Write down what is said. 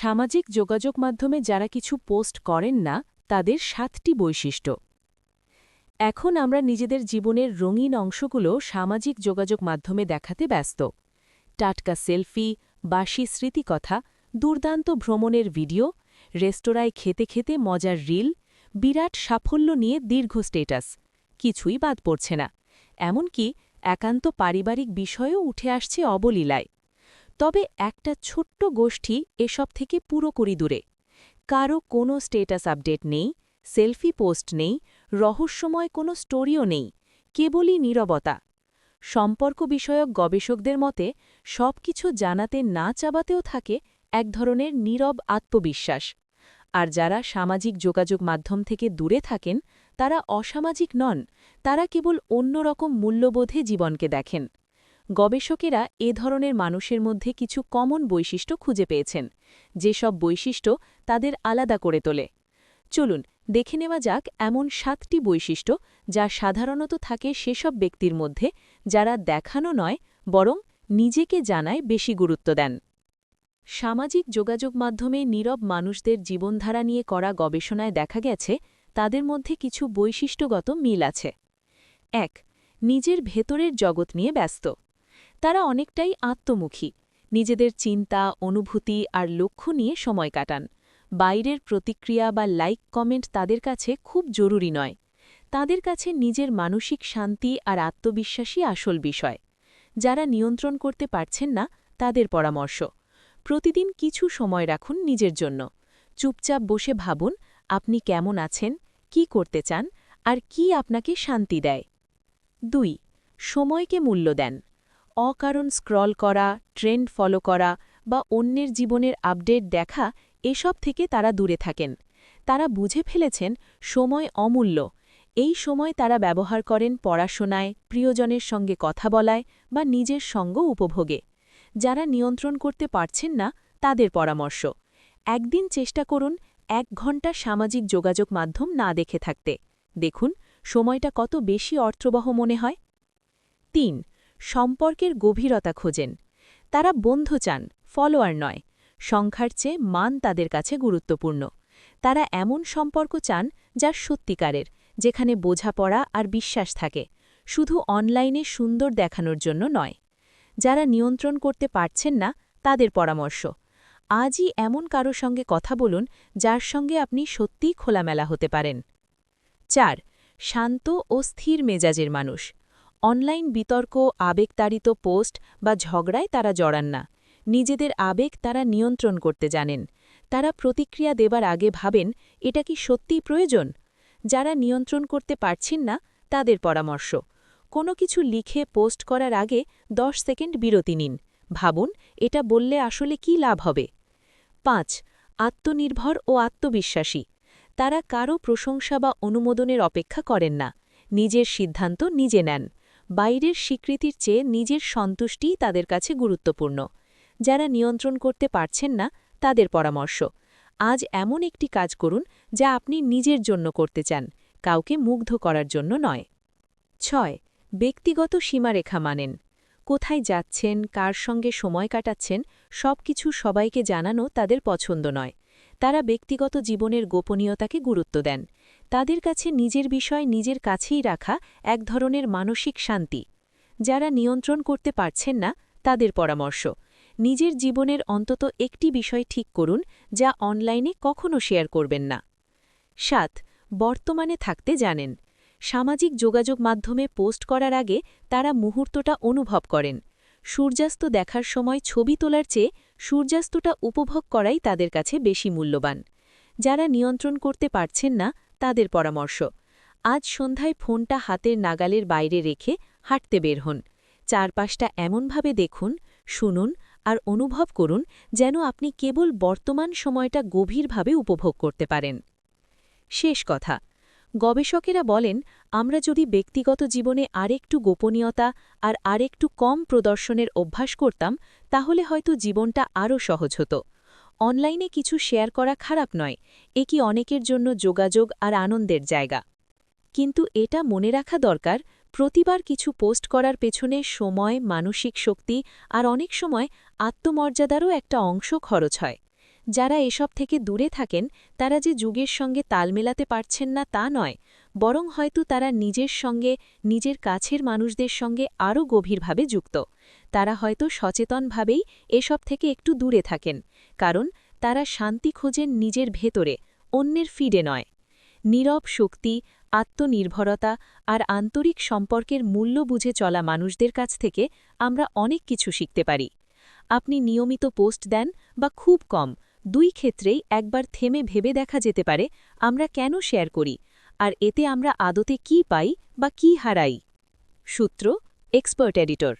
সামাজিক যোগাযোগ মাধ্যমে যারা কিছু পোস্ট করেন না, তাদের সাতটি বৈশিষ্ট্য। এখন আমরা নিজেদের জীবনের রঙিন অংশগুলো সামাজিক যোগাযোগ মাধ্যমে দেখাতে ব্যস্ত। টাটকা সেলফি, বাসি স্মৃতিকথা, দুর্দান্ত ভ্রমণের ভিডিও, রেস্তোরাঁয় খেতে খেতে মজার রিল, বিরাট সাফল্য নিয়ে দীর্ঘ স্টেটাস। কিছুই বাদ পড়ছে না। এমনকি একান্ত পারিবারিক বিষয়েও উঠে আসছে অবলীলায়। তবে একটা ছোট্ট গোষ্ঠী এসব থেকে পুরোপুরি দূরে কারও কোনো স্টেটাস আপডেট নেই, সেলফি পোস্ট নেই, রহস্যময় কোনো স্টোরিও নেই, কেবলই নীরবতা। সম্পর্ক বিষয়ক গবেষকদের মতে সব কিছু জানাতে না চাবাতেও থাকে এক ধরনের নীরব আত্মবিশ্বাস। আর যারা সামাজিক যোগাযোগ মাধ্যম থেকে দূরে থাকেন, তারা অসামাজিক নন, তারা কেবল অন্যরকম মূল্যবোধে জীবনকে দেখেন। গবেষকেরা এ ধরনের মানুষের মধ্যে কিছু কমন বৈশিষ্ট্য খুঁজে পেয়েছেন, যেসব বৈশিষ্ট্য তাদের আলাদা করে তোলে। চলুন, দেখে নেওয়া যাক এমন সাতটি বৈশিষ্ট্য যা সাধারণত থাকে সেসব ব্যক্তির মধ্যে যারা দেখানো নয়, বরং নিজেকে জানায় বেশি গুরুত্ব দেন। সামাজিক যোগাযোগ মাধ্যমে নীরব মানুষদের জীবনধারা নিয়ে করা গবেষণায় দেখা গেছে, তাদের মধ্যে কিছু বৈশিষ্ট্যগত মিল আছে। এক, নিজের ভেতরের জগৎ নিয়ে ব্যস্ত। তারা অনেকটাই আত্মমুখী। নিজেদের চিন্তা, অনুভূতি আর লক্ষ্য নিয়ে সময় কাটান। বাইরের প্রতিক্রিয়া বা লাইক কমেন্ট তাদের কাছে খুব জরুরি নয়। তাদের কাছে নিজের মানসিক শান্তি আর আত্মবিশ্বাসী আসল বিষয়। যারা নিয়ন্ত্রণ করতে পারছেন না, তাদের পরামর্শ। প্রতিদিন কিছু সময় রাখুন নিজের জন্য। চুপচাপ বসে ভাবুন, আপনি কেমন আছেন, কি করতে চান, আর কি আপনাকে শান্তি দেয়। দুই, সময়কে মূল্য দেন। অকারণ স্ক্রল করা, ট্রেন্ড ফলো করা বা অন্যের জীবনের আপডেট দেখা এসব থেকে তারা দূরে থাকেন। তারা বুঝে ফেলেছেন সময় অমূল্য। এই সময় তারা ব্যবহার করেন পড়াশোনায়, প্রিয়জনের সঙ্গে কথা বলায় বা নিজের সঙ্গ উপভোগে। যারা নিয়ন্ত্রণ করতে পারছেন না, তাদের পরামর্শ, একদিন চেষ্টা করুন এক ঘণ্টা সামাজিক যোগাযোগ মাধ্যম না দেখে থাকতে। দেখুন সময়টা কত বেশি অর্থবহ মনে হয়। তিন সম্পর্কের গভীরতা খোঁজেন। তারা বন্ধু চান, ফলোয়ার নয়। সংখ্যার চেয়ে মান তাদের কাছে গুরুত্বপূর্ণ। তারা এমন সম্পর্ক চান যা সত্যিকারের, যেখানে বোঝাপড়া আর বিশ্বাস থাকে। শুধু অনলাইনে সুন্দর দেখানোর জন্য নয়। যারা নিয়ন্ত্রণ করতে পারছেন না, তাদের পরামর্শ। আজই এমন কারও সঙ্গে কথা বলুন, যার সঙ্গে আপনি সত্যিই খোলামেলা হতে পারেন। চার, শান্ত ও স্থির মেজাজের মানুষ। অনলাইন বিতর্ক, আবেগতাড়িত পোস্ট বা ঝগড়ায় তারা জড়ান না। নিজেদের আবেগ তারা নিয়ন্ত্রণ করতে জানেন। তারা প্রতিক্রিয়া দেবার আগে ভাবেন, এটা কি সত্যিই প্রয়োজন? যারা নিয়ন্ত্রণ করতে পারছেন না, তাদের পরামর্শ, কোনো কিছু লিখে পোস্ট করার আগে দশ সেকেন্ড বিরতি নিন। ভাবুন, এটা বললে আসলে কি লাভ হবে? পাঁচ, আত্মনির্ভর ও আত্মবিশ্বাসী। তারা কারও প্রশংসা বা অনুমোদনের অপেক্ষা করেন না। নিজের সিদ্ধান্ত নিজে নেন। বাইরের স্বীকৃতির চেয়ে নিজের সন্তুষ্টিই তাদের কাছে গুরুত্বপূর্ণ। যারা নিয়ন্ত্রণ করতে পারছেন না, তাদের পরামর্শ, আজ এমন একটি কাজ করুন যা আপনি নিজের জন্য করতে চান, কাউকে মুগ্ধ করার জন্য নয়। ছয়, ব্যক্তিগত সীমারেখা মানেন। কোথায় যাচ্ছেন, কার সঙ্গে সময় কাটাচ্ছেন সব কিছু সবাইকে জানানো তাদের পছন্দ নয়। তারা ব্যক্তিগত জীবনের গোপনীয়তাকে গুরুত্ব দেন। তাদের কাছে নিজের বিষয় নিজের কাছেই রাখা এক ধরনের মানসিক শান্তি। যারা নিয়ন্ত্রণ করতে পারছেন না, তাদের পরামর্শ, নিজের জীবনের অন্তত একটি বিষয় ঠিক করুন যা অনলাইনে কখনও শেয়ার করবেন না। সাত, বর্তমানে থাকতে জানেন। সামাজিক যোগাযোগ মাধ্যমে পোস্ট করার আগে তারা মুহূর্তটা অনুভব করেন। সূর্যাস্ত দেখার সময় ছবি তোলার চেয়ে সূর্যাস্তটা উপভোগ করাই তাদের কাছে বেশি মূল্যবান। যারা নিয়ন্ত্রণ করতে পারছেন না তাদের পরামর্শ। আজ সন্ধ্যায় ফোনটা হাতের নাগালের বাইরে রেখে হাঁটতে বের হন। চারপাশটা এমনভাবে দেখুন, শুনুন আর অনুভব করুন যেন আপনি কেবল বর্তমান সময়টা গভীরভাবে উপভোগ করতে পারেন। শেষ কথা, গবেষকেরা বলেন, আমরা যদি ব্যক্তিগত জীবনে আরেকটু গোপনীয়তা আর আরেকটু কম প্রদর্শনের অভ্যাস করতাম, তাহলে হয়তো জীবনটা আরও সহজ হতো। অনলাইনে কিছু শেয়ার করা খারাপ নয়, এ কি অনেকের জন্য যোগাযোগ আর আনন্দের জায়গা। কিন্তু এটা মনে রাখা দরকার, প্রতিবার কিছু পোস্ট করার পেছনে সময়, মানসিক শক্তি আর অনেক সময় আত্মমর্যাদারও একটা অংশ খরচ হয়। যারা এসব থেকে দূরে থাকেন, তারা যে যুগের সঙ্গে তাল মেলাতে পারছেন না তা নয় বরং হয়তো তারা নিজের সঙ্গে, নিজের কাছের মানুষদের সঙ্গে আরও গভীরভাবে যুক্ত। তারা হয়তো সচেতনভাবেই এসব থেকে একটু দূরে থাকেন, কারণ তারা শান্তি খোঁজেন নিজের ভেতরে, অন্যের ফিডে নয়। নীরব শক্তি, আত্মনির্ভরতা আর আন্তরিক সম্পর্কের মূল্য বুঝে চলা মানুষদের কাছ থেকে আমরা অনেক কিছু শিখতে পারি। আপনি নিয়মিত পোস্ট দেন বা খুব কম, দুই ক্ষেত্রেই একবার থেমে ভেবে দেখা যেতে পারে আমরা কেন শেয়ার করি আর এতে আমরা আদতে কি পাই বা কি হারাই? সূত্র এক্সপার্ট এডিটর